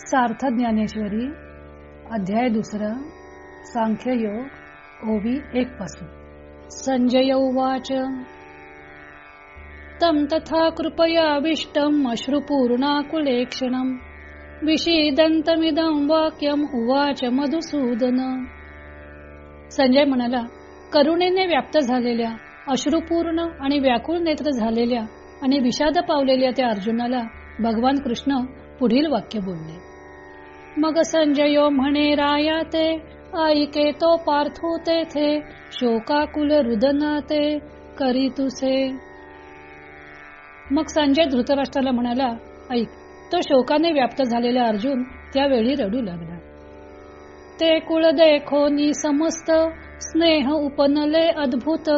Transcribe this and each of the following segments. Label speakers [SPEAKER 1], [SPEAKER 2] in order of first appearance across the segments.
[SPEAKER 1] सार्थ ज्ञानेश्वरी अध्याय दुसरा सांख्य योग ओवी एक पासून. संजय उवाच. तम तथा कृपयाविष्टम अश्रुपूर्णाकुलेक्षणम विषीदंतमिदं वाक्यम उवाच मधुसूदन. संजय म्हणाला करुणेने व्याप्त झालेल्या अश्रुपूर्ण आणि व्याकुळ नेत्र झालेल्या आणि विषाद पावलेल्या त्या अर्जुनाला भगवान कृष्ण पुढील वाक्य बोलले. मग संजयो म्हणे राया ते ऐके तो पार्थो तेथे शोकाकुल रुदना ते करी तुसे. मग संजय धृतराष्ट्राला म्हणाला ऐक तो शोकाने व्याप्त झालेला अर्जुन त्यावेळी रडू लागला. ते कुळ देखोनी समस्त स्नेह उपनले अद्भुत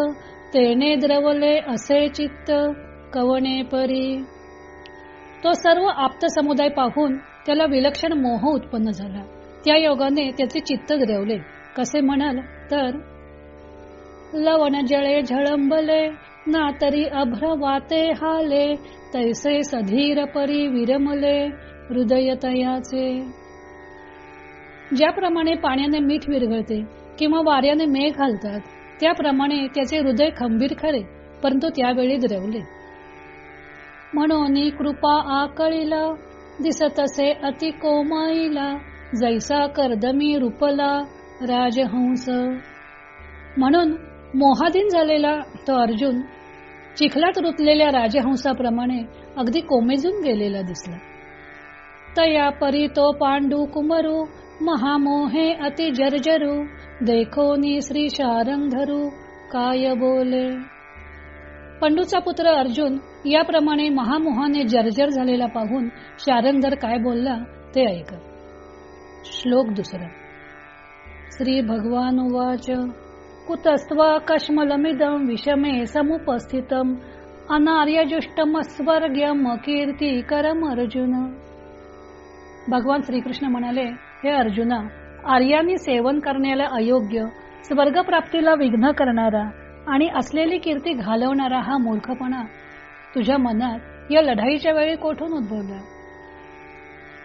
[SPEAKER 1] तेने द्रवले असे चित्त कवणे परी. तो सर्व आप्त समुदाय पाहून त्याला विलक्षण मोह उत्पन्न झाला. त्या योगाने त्याचे चित्त द्रवले. कसे म्हणाल? तर लवण जळे झळंबले ना तरी अभ्र वाते हाले तैसे सधीर परी विरमले हृदय तयाचे ज्याप्रमाणे पाण्याने मीठ विरघळते किंवा वाऱ्याने मेघ घालतात त्याप्रमाणे त्याचे हृदय खंबीर खरे परंतु त्यावेळी द्रवले. म्हणून कृपा आकळीला दिसतसे अति कोमाईला जैसा कर्दमी रूपला राजहंस. म्हणून मोहाधीन झालेला तो अर्जुन चिखलात रुतलेल्या राजहंसाप्रमाणे अगदी कोमेजून गेलेला दिसला. तया परी तो पांडू कुमरू महामोहे अति जर्जरू देखोनी श्री शारंग धरू काय बोले? पंडूचा पुत्र अर्जुन याप्रमाणे महामोहाने जर्जर झालेला पाहून शारंगधर काय बोलला ते ऐक. श्लोक दुसरा. श्री भगवान उवाच. कुतस्त्वा कश्मलमिदं विषमे समुपस्थितम कीर्ती करम अर्जुन. भगवान श्रीकृष्ण म्हणाले हे अर्जुना आर्यानी सेवन करण्याला अयोग्य स्वर्ग प्राप्तीला विघ्न करणारा आणि असलेली कीर्ती घालवणारा हा मूर्खपणा तुझ्या मनात या लढाईच्या वेळी कोठून उद्भवला?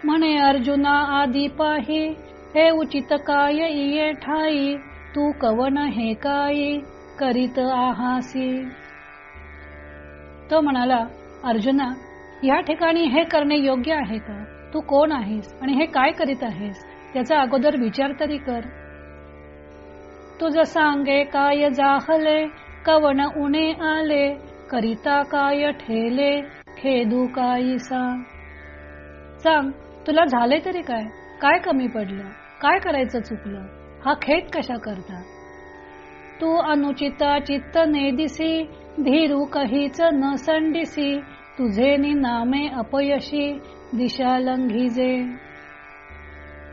[SPEAKER 1] म्हणे अर्जुना आदी पाही हे उचित काय इये ठाई? तू कवन हे काय करीत आहासी? तो म्हणाला अर्जुना या ठिकाणी हे करणे योग्य आहे का? तू कोण आहेस आणि हे काय करीत आहेस? त्याचा अगोदर विचार तरी कर. तुझ सांगे काय जाहले? कवन उणे आले? करिता काय ठेले? खेदू कायसा सांग तुला झाले तरी काय? काय कमी पडलं? काय करायचं चुकलं? हा खेद कशा करता? तू अनुचिता चित्त ने दिसी धीरू कहीच न संडिसी तुझे नि नामे अपयशी दिशा लंघिजे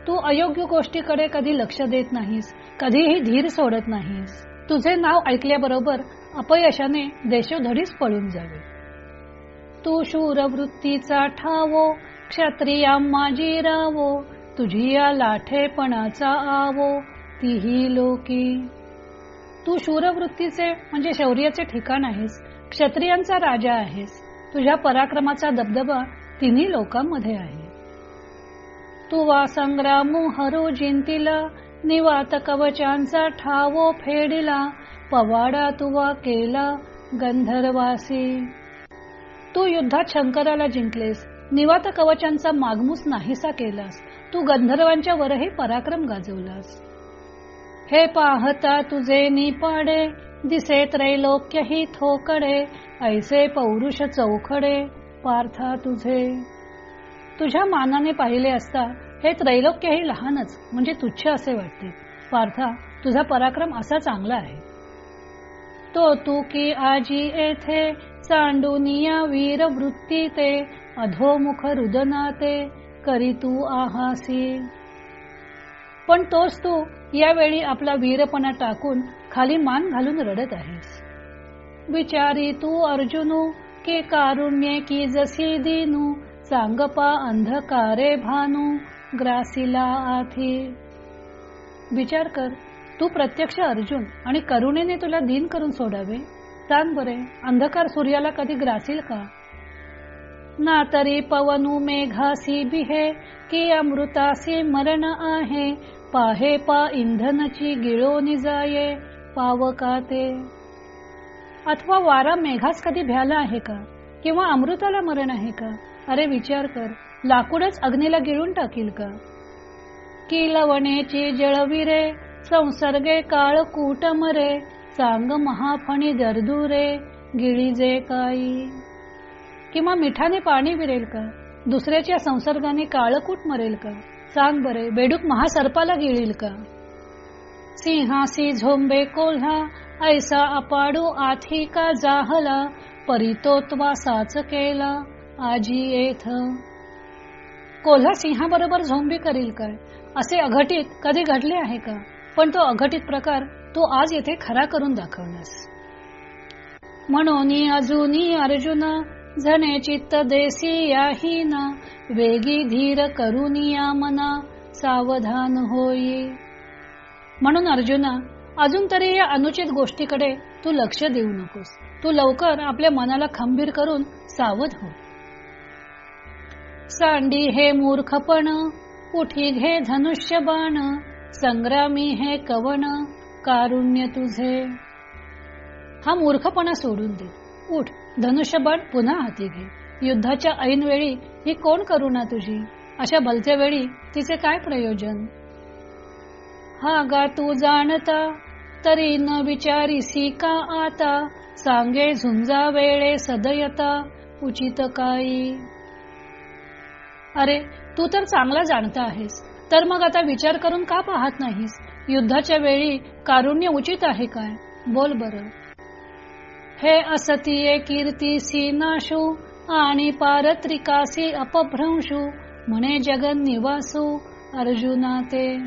[SPEAKER 1] तू अयोग्य गोष्टीकडे कधी लक्ष देत नाहीस कधीही धीर सोडत नाहीस. तुझे नाव ऐकल्याबरोबर अपयशाने देशोधडीच पळून जावे. तू शूर वृत्तीचा ठावो क्षत्रिया माझी रावो तुझी या लाठेपणाचा आवो तीही लोकी. तू शूरवृत्तीचे म्हणजे शौर्याचे ठिकाण आहेस क्षत्रियांचा राजा आहेस तुझ्या पराक्रमाचा दबदबा तिन्ही लोकांमध्ये आहे. तू वा संग्रामू हरो जिंतीला निवात कवचांचा ठावो फेडिला पवाडा तुवा केला गंधर्वासी. तू युद्धात शंकराला जिंकलेस निवात कवचांचा मागमूस नाहीसा केलास तू गंधर्वांच्या वरही पराक्रम गाजवलास. हे पाहता तुझे निपाडे दिसे त्रैलोक्यही थोकडे ऐसे पौरुष चौखडे पार्था तुझे. तुझ्या मानाने पाहिले असता हे त्रैलोक्यही लहानच म्हणजे तुच्छ असे वाटते. पार्था तुझा पराक्रम असा चांगला आहे. तो तू की आजी येथे चांडुनिया वीर वृत्ती ते अधोमुख रुदना ते करी तू आहासी. पण तोच तू यावेळी आपला वीरपणा टाकून खाली मान घालून रडत आहेस. विचारी तू अर्जुनू की कारुण्ये की जसी दिनू सांगपा अंधकारे भानू ग्रासीला आथी विचार कर तू प्रत्यक्ष अर्जुन आणि करुणेने तुला दिन करून सोडावे. सांग बरे अंधकार सूर्याला कधी ग्रासील का? ना तरी पवनु मेघासी बिहे की अमृतासी मरण आहे. पाहे पा इंधनची गिळो निजाये पावका ते? अथवा वारा मेघास कधी भ्याला आहे का? किंवा अमृताला मरण आहे का? अरे विचार कर लाकूडच अग्नीला गिळून टाकील का? की लवणेची जळविरे संसर्गे काळ कूट मरे चांग महाफणी दर्दुरे गिळीजे काही. किंवा मिठाने पाणी विरेल का? दुसऱ्याच्या संसर्गाने काळकूट मरेल का? सांग बरे बेडूक महासर्पाला गिळील का? सिंहासी झोंबे कोल्हा ऐसा अपाडू आथी का जाहला परितोत्वा साच केला आजी येथ. कोल्हा सिंहाबरोबर झोंबी करील काय? असे अघटित कधी घडले आहे का? पण तो अघटित प्रकार तो आज येथे खरा करून दाखवण्यास म्हणून अजूनी अर्जुन झणे चित्त देसी याही ना वेगी धीर करुनिया मना सावधान होई. म्हणून अर्जुना अजून तरी या अनुचित गोष्टीकडे तू लक्ष देऊ नकोस. तू लवकर आपल्या मनाला खंबीर करून सावध हो. सांडी हे मूर्खपण उठी घे धनुष्य बाण संग्रामी हे कवन कारुण्य तुझे. हा मूर्खपणा सोडून दे. उठ धनुष्यबाण पुन्हा हाती घे. युद्धाच्या ऐन वेळी ही कोण करुणा तुझी? अशा भलत्या वेळी तिचे काय प्रयोजन? हा गा तू जाणता तरी न विचारिसी का आता? सांगे झुंजा वेळे सदयता उचित काही. अरे तू तर चांगला जाणता आहेस. तर मग आता विचार करून का पाहत नाहीस? युद्धाच्या वेळी कारुण्य उचित आहे काय? बोल बर. हे असतीये कीर्तीसी नाशू आणि पारत्रिकासी अपभ्रंशू म्हणे जगन्निवासू अर्जुना ते.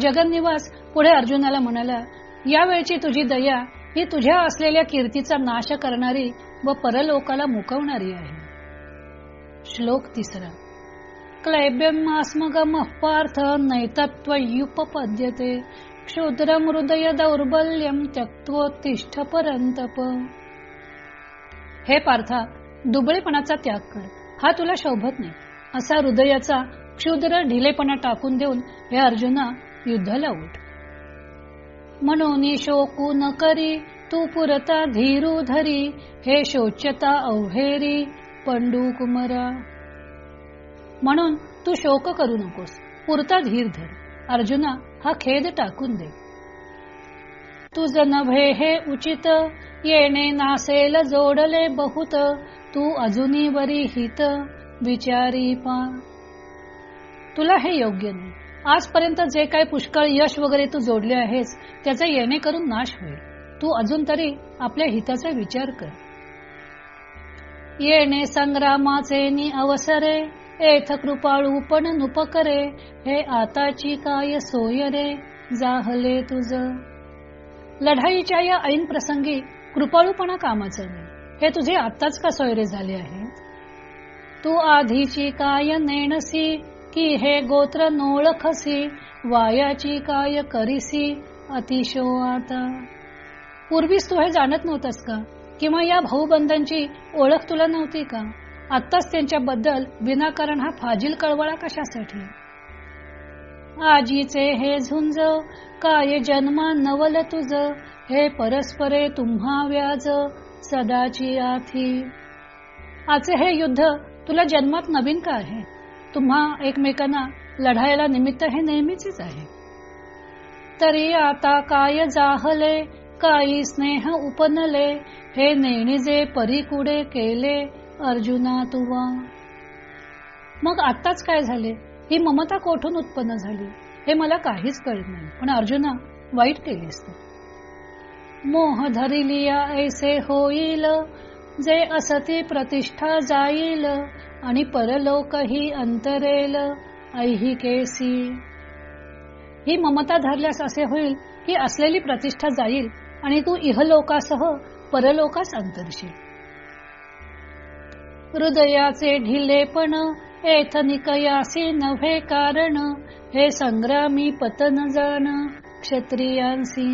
[SPEAKER 1] जगन्निवास पुढे अर्जुनाला म्हणाला यावेळची तुझी दया ही तुझ्या असलेल्या कीर्तीचा नाश करणारी व परलोकाला मुकवणारी आहे. श्लोक तिसरा. क्लैब्यमास्मगम पार्थ नैतत्वयुपपद्यते क्षुद्रम हृदय दौर्बल्यम त्यक्तोत्तिष्ठ परंतप हे पार्था दुबळेपणाचा त्याग कर. हा तुला शोभत नाही. असा हृदयाचा क्षुद्र ढिलेपणा टाकून देऊन हे अर्जुना युद्धाला उठ. म्हणून शोकू न करी तू पुरता धीरू धरी हे शोच्यता अवहेरी पंडू कुमरा. म्हणून तू शोक करू नकोस. पुरता धीर धर. अर्जुना हा खेद टाकून दे. तुझ नभे हे उचित. येणे नासेल जोडले बहुत. तू अजूनही बरी हित. विचारी पा. तुला हे योग्य नाही. आजपर्यंत जे काही पुष्कळ यश वगैरे तू जोडले आहेस त्याचा येणे करून नाश होईल. तू अजून तरी आपल्या हिताचा विचार कर. येणे संग्रामाचे नि अवसरे एथ कृपाळू पण नुपकरे हे आताची काय सोय रे? जाहले तुझ. लढाईच्या या ऐन प्रसंगी कृपाळूपणा कामाचं नाही. हे तुझे आत्ताच का सोयरे झाले आहे? तू आधीची काय नेणसी की हे गोत्र नोळखसी वायाची काय करीसी अतिशो आता. पूर्वीच तू हे जाणत नव्हतस का? किंवा या भाऊबंधांची ओळख तुला नव्हती का? आत्ताच त्यांच्याबद्दल विनाकारण हा फाजील कळवळा कशासाठी? आजीचे हे झुंज काय जन्मा नवल तुझ? हे परस्परे तुम्हा व्याज सदाची आथी. आजचे हे युद्ध तुला जन्मात नवीन का आहे? तुम्हा एकमेकांना लढायला निमित्त हे नेहमीच आहे. तरी आता काय जाहले? काही स्नेह उपनले हे नेणीजे परिकुडे केले अर्जुना तुवा. मग आत्ताच काय झाले? ही ममता कोठून उत्पन्न झाली? हे मला काहीच कळत नाही. पण अर्जुना वाईट केलीस तू मोह धरिलिया ऐसे होईल जे असती प्रतिष्ठा जाईल आणि परलोक ही अंतरेल ऐहिकेसी ही ममता धरल्यास असे होईल की असलेली प्रतिष्ठा जाईल आणि तू इहलोकासह परलोकास अंतरशील. हृदयाचे ढिलेपण एथ निकयासी नव्हे कारण हे संग्रामी पतन जाण क्षत्रियांसी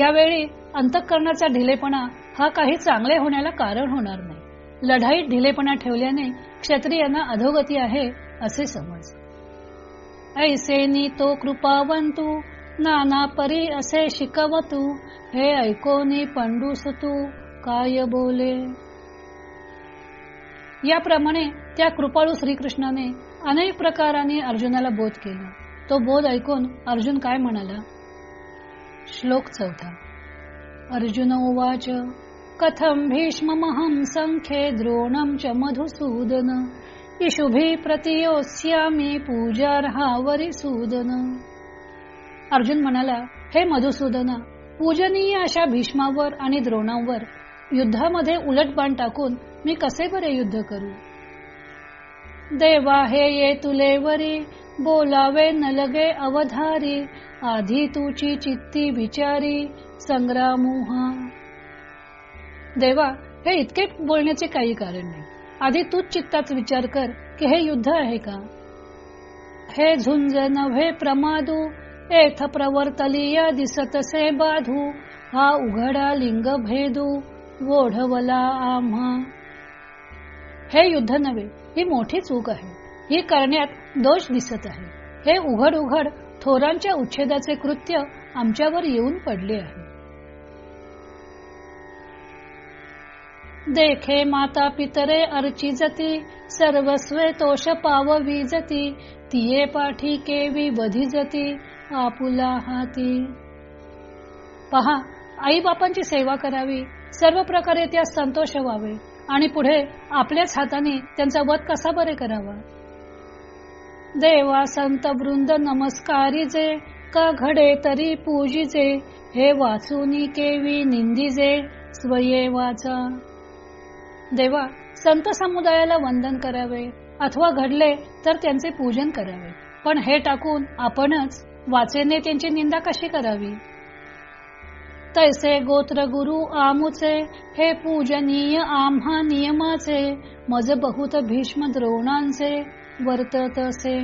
[SPEAKER 1] यावेळी अंतःकरणाचा ढिलेपणा हा काही चांगले होण्याला कारण होणार नाही. लढाईत ढिलेपणा ठेवल्याने क्षत्रियांना अधोगती आहे असे समज. ऐसेनी तो कृपावंतू नाना परी असे शिकवतू हे ऐकोनी पंडूस तू काय बोले? याप्रमाणे त्या कृपाळू श्रीकृष्णाने अनेक प्रकाराने अर्जुनाला बोध केला. तो बोध ऐकून अर्जुन काय म्हणाला? श्लोक चौथा. अर्जुन उवाच कथम भीष्महम संख्ये द्रोणम च मधुसूदन इशुभी प्रतियोस्यामी पूजार्हावरी सूदन. अर्जुन म्हणाला हे मधुसूदना पूजनीय अशा भीष्मावर आणि द्रोणावर युद्धामध्ये उलट बाण टाकून मी कसे बरे युद्ध करू? देवा हे ये तुले वरी बोलावे न लगे अवधारी आधी तुची चित्ती विचारी संग्रामोहा देवा हे इतके बोलण्याचे काही कारण नाही. आधी तूच चित्ताच विचार कर की हे युद्ध आहे का? हे झुंज नव्हे प्रमादू एथ प्रवर्तलीय दिसतसे बाधू हा उघडा लिंग भेदू ओढवला आम्हा. हे युद्ध नव्हे ही मोठी चूक आहे. ही करण्यात दोष दिसत आहे. हे उघड उघड थोरांच्या उच्छेदाचे कृत्य आमच्यावर येऊन पडले आहे. देखे माता पितरे अर्ची जती सर्वस्वे तोष पाव विजती तिये पाठी केवी बधी जती आपुला हाती पहा आई बापांची सेवा करावी सर्व प्रकारे त्या संतोष व्हावे आणि पुढे आपल्याच हाताने त्यांचा वध कसा बरे करावा? देवा संत वृंद नमस्कारीजे का घडे तरी पूजीचे हे वाचूनी केवी निंदीजे स्वये वाचा. देवा संत समुदायाला वंदन करावे अथवा घडले तर त्यांचे पूजन करावे पण हे टाकून आपणच वाचेने त्यांची निंदा कशी करावी? तैसे गोत्र गुरु आमुचे हे पूजनीय आम्हा नियमाचे मज बहुत भीष्म द्रोणांचे वर्ततसे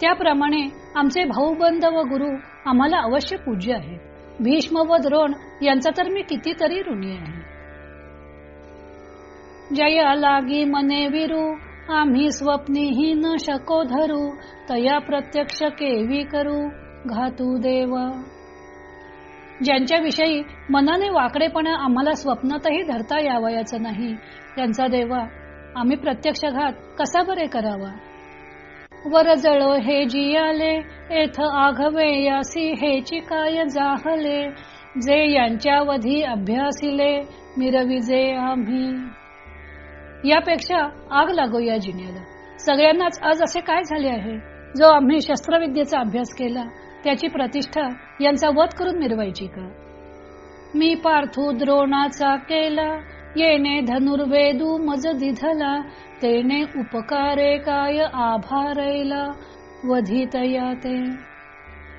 [SPEAKER 1] त्याप्रमाणे आमचे भाऊबंद व गुरु आम्हाला अवश्य पूज्य आहेत. भीष्म व द्रोण यांचा तर मी कितीतरी ऋणी आहे. जया लागी मने विरू आम्ही स्वप्नीही न शको धरू तया प्रत्यक्ष केवी करू घातू देवा. ज्यांच्या विषयी मनाने वाकडेपणा आम्हाला स्वप्नातही धरता यावयाचं नाही त्यांचा देवा आम्ही प्रत्यक्ष घात कसा बरे करावा? वर हे जियाले एथ आघवे यासी हेची काय जाहले जे यांच्या वधी अभ्यासिले मिरविजे आम्ही. यापेक्षा आग लागो या जिन्याला. सगळ्यांनाच आज असे काय झाले आहे? जो आम्ही शस्त्रविद्येचा अभ्यास केला त्याची प्रतिष्ठा यांचा वध करून मिरवायची का? मी पार्थू द्रोणाचा केला येणे धनुर्वेदू मज दिधला तेने उपकारे काय आभारैला वधितया ते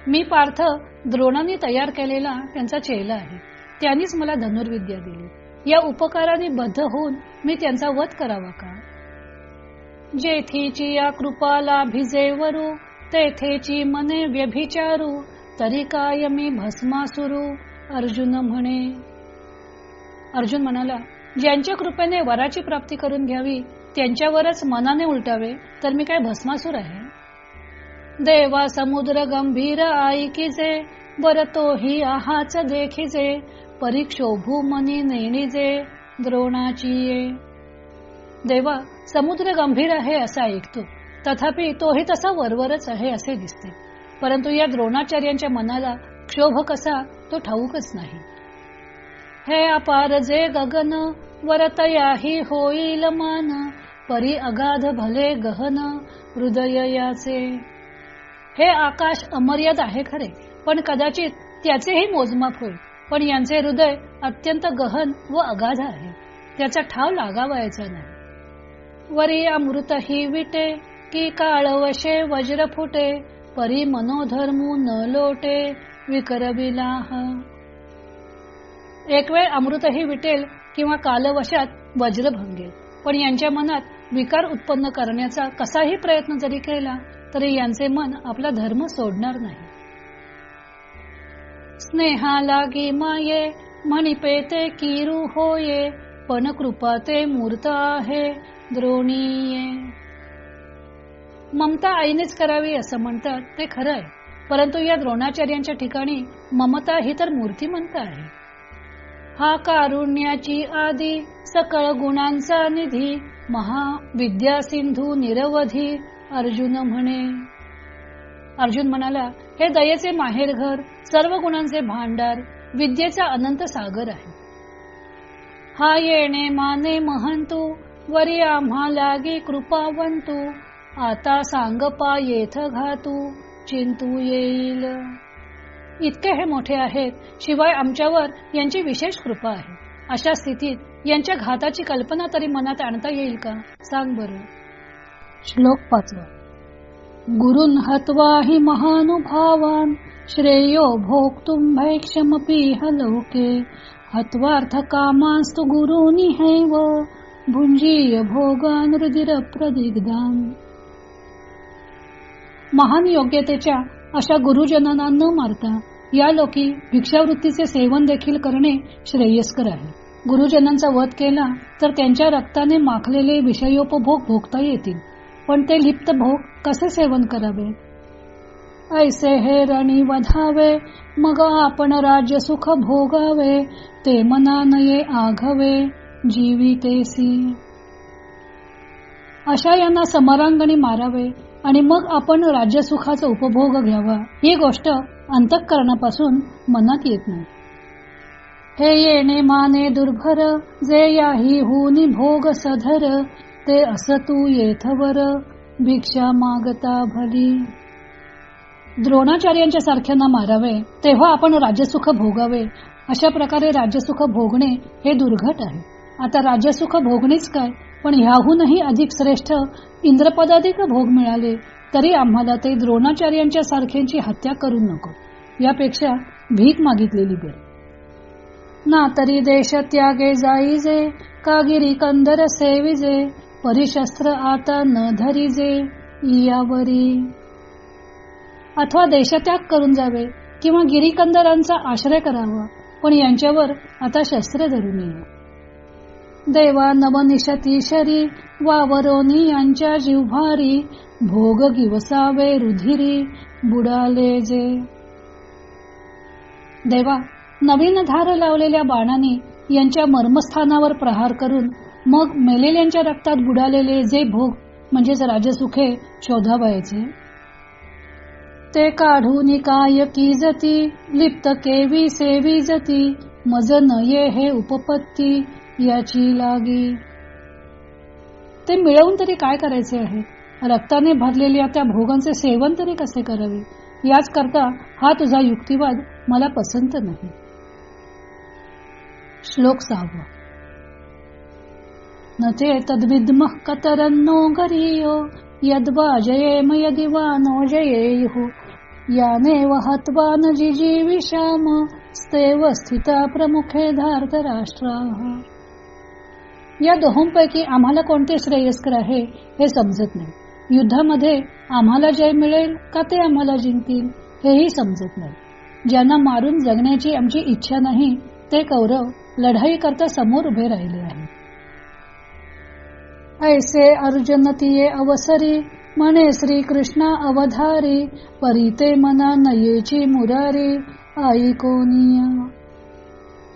[SPEAKER 1] मी पार्थ द्रोणाने तयार केलेला त्यांचा चेला आहे. त्यांनीच मला धनुर्विद्या दिली. या उपकाराने बद्ध होऊन मी त्यांचा वध करावा का? जेथीची या कृपाला भिजेवरू तेथेची मने व्यभिचारू तरी काय मी भस्मासुरू? अर्जुन म्हणे. अर्जुन म्हणाला ज्यांच्या कृपेने वराची प्राप्ती करून घ्यावी त्यांच्यावरच मनाने उलटावे तर मी काय भस्मासूर आहे? देवा समुद्र गंभीर ऐकिजे बर तोही आहाच देखिजे परीक्षोभू मनी नेणीजे द्रोणाची देवा समुद्र गंभीर आहे असा ऐकतो. तथापि तोही तसा वरवरच आहे असे दिसते. परंतु या द्रोणाचार्यांच्या मनाला क्षोभ कसा तो ठाऊकच नाही. हे अपार जे गगन वरतयाही होईल मान. परी अगाध भले गहन हृदय याचे हे आकाश अमर्याद आहे खरे पण कदाचित त्याचेही मोजमाप होईल. पण यांचे हृदय अत्यंत गहन व अगाध आहे. त्याचा ठाव लागावायचा नाही. वरी अमृत ही विटे की काळवशे वज्र फुटे परी मनोधर्मू न लोटे विकरविलाह एक वेळ अमृतही विटेल किंवा कालवशात वज्र भंगेल. पण यांच्या मनात विकार उत्पन्न करण्याचा कसाही प्रयत्न जरी केला तरी यांचे मन आपला धर्म सोडणार नाही. स्नेहा लागी माये म्हणिपे ते किरू होये पण कृपा ते मूर्त आहे द्रोणीये. ममता आईनेच करावी असं म्हणतात ते खरं आहे परंतु या द्रोणाचार्यांच्या ठिकाणी ममता ही तर मूर्तिमंत आहे. हा कारुण्याची आदी सकळ गुणांचा निधी महाविद्या सिंधू निरवधी अर्जुन म्हणे. अर्जुन म्हणाला हे दयेचे माहेरघर सर्व गुणांचे भांडार विद्येचा अनंत सागर आहे. हा येणे माने महंतू वरी आम्हा लागे कृपावंतू आता सांग पा येथ घातू चिंतू येईल. इतके हे मोठे आहेत शिवाय आमच्यावर यांची विशेष कृपा आहे. अशा स्थितीत यांच्या घाताची कल्पना तरी मनात आणता येईल का? सांग बरं. श्लोक पाचवा. गुरुन हत्वा हि महानुभावान श्रेयो भोक्तुम भैक्षमपि हलोके। हत्वार्थ कामास्तु गुरुनी हैव भुंजीय भोगान रुदिर प्रदिग्धान महान योग्यतेच्या अशा गुरुजनांना न मारता या लोकी भिक्षावृत्तीचे सेवन देखील करणे श्रेयस्कर आहे. गुरुजनांचा वध केला तर त्यांच्या रक्ताने माखलेले विषयोपभोग भोगता येतील. पण ते लिप्त भोग कसे सेवन करावे? ऐसे हे रणी वधावे मग आपण राज्य सुख भोगावे ते मनानये आघवे जीवितेसी. अशा यांना समरांगणी मारावे आणि मग आपण राज्यसुखाचा उपभोग घ्यावा. ही गोष्ट अंतःकरणापासून मनात येत नाही. हे येणे माने दुर्भर जे याही हुनी भोग सधर ते अस तू येथवर भिक्षा मागता भली. द्रोणाचार्यांच्या सारख्यांना मारावे तेव्हा आपण राज्यसुख भोगावे. अशा प्रकारे राज्यसुख भोगणे हे दुर्घट आहे. आता राज्यसुख भोगणेच काय? पण ह्याहूनही अधिक श्रेष्ठ इंद्रपदाधिक भोग मिळाले तरी आम्हाला ते द्रोणाचार्यांच्या सारख्यांची हत्या करू नको. यापेक्षा भीक मागितलेली बरी ना तरी देश त्यागे जाईजे कागिरी कंदर सेविजे परिशस्त्र आता न धरी जे यावरी. अथवा देशत्याग करून जावे किंवा गिरीकंदरांचा आश्रय करावा पण यांच्यावर आता शस्त्र धरू नये. देवा नवनिशती शरी वावरोनी यांच्या जिव्हारी भोग गिवसावे रुधिरी बुडाले जे. देवा नवीन धार लावलेल्या बाणाने यांच्या मर्मस्थानावर प्रहार करून मग मेलेल्यांच्या रक्तात बुडालेले जे भोग म्हणजेच राजसुखे शोधावायचे? ते काढून काय की जती लिप्त केवी सेवी जती मज ये हे उपपत्ती याची लागी. ते मिळवून तरी काय करायचे आहे? रक्ताने भरलेल्या त्या भोगांचे सेवन तरी कसे करावे? याच करता हा तुझा युक्तिवाद मला पसंत नाही. श्लोक सहावा. न ते तद्विद्म कतरन्नो गरीयो यद्वा जयेम यदि वा नो जयेयुः। याने वहत्वा न जिजीविषाम स्तेव स्थिता प्रमुखे धार्त राष्ट्रा या दोहोंपैकी आम्हाला कोणते श्रेयस्कर आहे हे समजत नाही. युद्धामध्ये आम्हाला जय मिळेल का ते आम्हाला जिंकतील हेही समजत नाही. ज्यांना मारून जगण्याची आमची इच्छा नाही ते कौरव लढाई करता समोर उभे राहिले आहे ऐसे अर्जुन तिये अवसरी म्हणे श्री कृष्णा अवधारी परिते मना नयेची मुरारी आई कोनिया।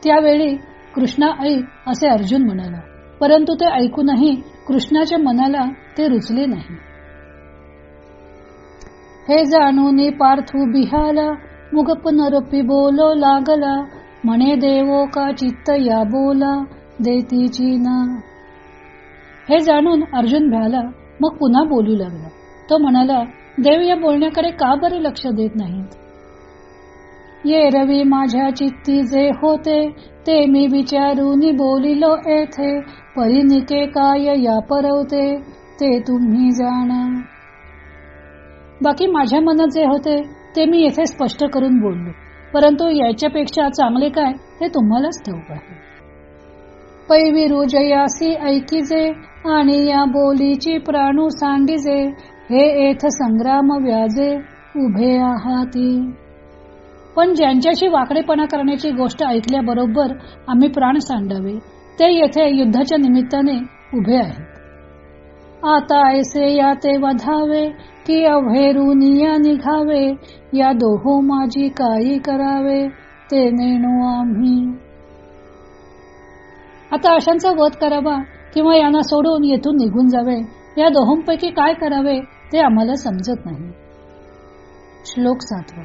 [SPEAKER 1] त्यावेळी कृष्णा आई असे अर्जुन म्हणाला परंतु ते ऐकूनही कृष्णाच्या मनाला ते रुचले नाही. हे जाणून पार्थू बिहाला मुग पुनरपी बोलो लागला म्हणे देवो का चित्त या बोला देतीची ना। हे जाणून अर्जुन भ्याला मग पुन्हा बोलू लागला. तो म्हणाला देव या बोलण्याकडे का बरे लक्ष देत नाहीत? ये रवी माझ्या चित्ती जे होते ते मी विचारून बोलिलो येथे परिनिके काय या परवते ते तुम्ही जाणा. बाकी माझ्या मनात जे होते ते मी येथे स्पष्ट करून बोललो. परंतु याच्यापेक्षा चांगले काय हे तुम्हालाच ठाऊक आहे. पैविरू जयासी ऐकिजे आणि या बोलीची प्राणू सांडिजे हे येथ संग्राम व्याजे उभे आहाती. पण ज्यांच्याशी वाकडेपणा करण्याची गोष्ट ऐकल्याबरोबर आम्ही प्राण सांडावे ते येथे युद्धाच्या निमित्ताने उभे आहेत. आता ऐसे या ते वधावे की अभेरुनिया निघावे या दोहो माझी काही करावे ते नेणू आम्ही. आता अशांचा वध करावा किंवा यांना सोडून येथून निघून जावे या दोहोंपैकी काय करावे ते आम्हाला समजत नाही. श्लोक सातवा.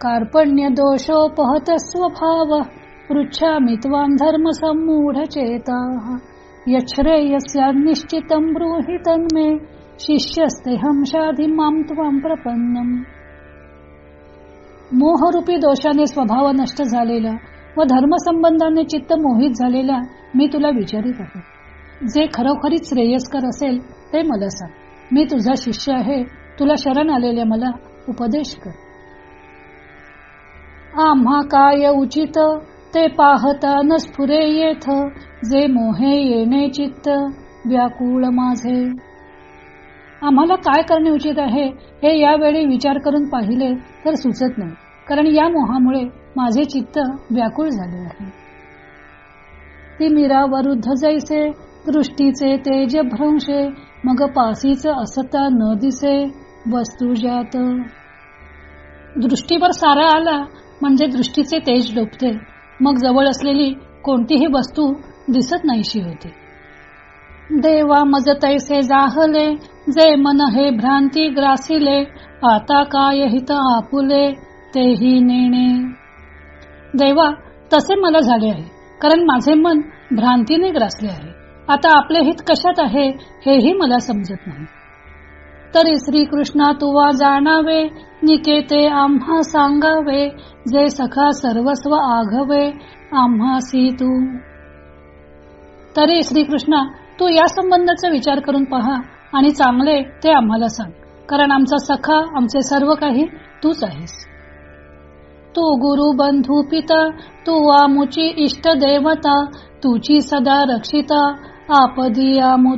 [SPEAKER 1] कार्पण्य दोषोपहत स्वभाव पृच्छामि त्वां धर्म सम्मूढ चेता यच्छ्रेयस्या निश्चितं ब्रूहि तन्मे शिष्यस्तेहं शाधि मां त्वां प्रपन्नम। मोहरूपी दोषाने स्वभाव नष्ट झालेला व धर्मसंबंधाने चित्त मोहित झालेल्या मी तुला विचारित आहे. जे खरोखरीच श्रेयस्कर असेल ते मला सांग. मी तुझा शिष्य आहे तुला शरण आलेल्या मला उपदेश कर. आम्हा काय उचित ते पाहता न स्फुरे येथ जे मोहे येणे चित्त व्याकुळ माझे. आम्हाला काय करणे उचित आहे हे यावेळी विचार करून पाहिले तर सुचत नाही कारण या मोहामुळे माझे चित्त व्याकुळ झाले आहे. ती मीरा वरुद्ध जैसे दृष्टीचे तेज भ्रंशे मग पासीच असता न दिसे वस्तू जात दृष्टीवर सारा आला म्हणजे दृष्टीचे तेज डोबते मग जवळ असलेली कोणतीही वस्तू दिसत नाहीशी होती. देवा मज तैसे जाहले जे मन हे भ्रांती ग्रासिले आता काय हित आपुले तेही नेणे. देवा तसे मला झाले आहे. कारण माझे मन भ्रांतीने ग्रासले आहे. आता आपले हित कशात आहे हेही मला समजत नाही. तरी श्रीकृष्णा तुवा जाणावे निकेते आम्हा सांगावे जे सखा सर्वस्व आघवे आम्हासी तू तरी श्रीकृष्णा तू या संबंधाचा विचार करून पहा आणि चांगले ते आम्हाला सांग. कारण आमचा सखा आमचे सर्व काही तूच आहेस. तू गुरु बंधू पिता तू आमुची इष्ट देवता तुची सदा रक्षिता आपदी आमुत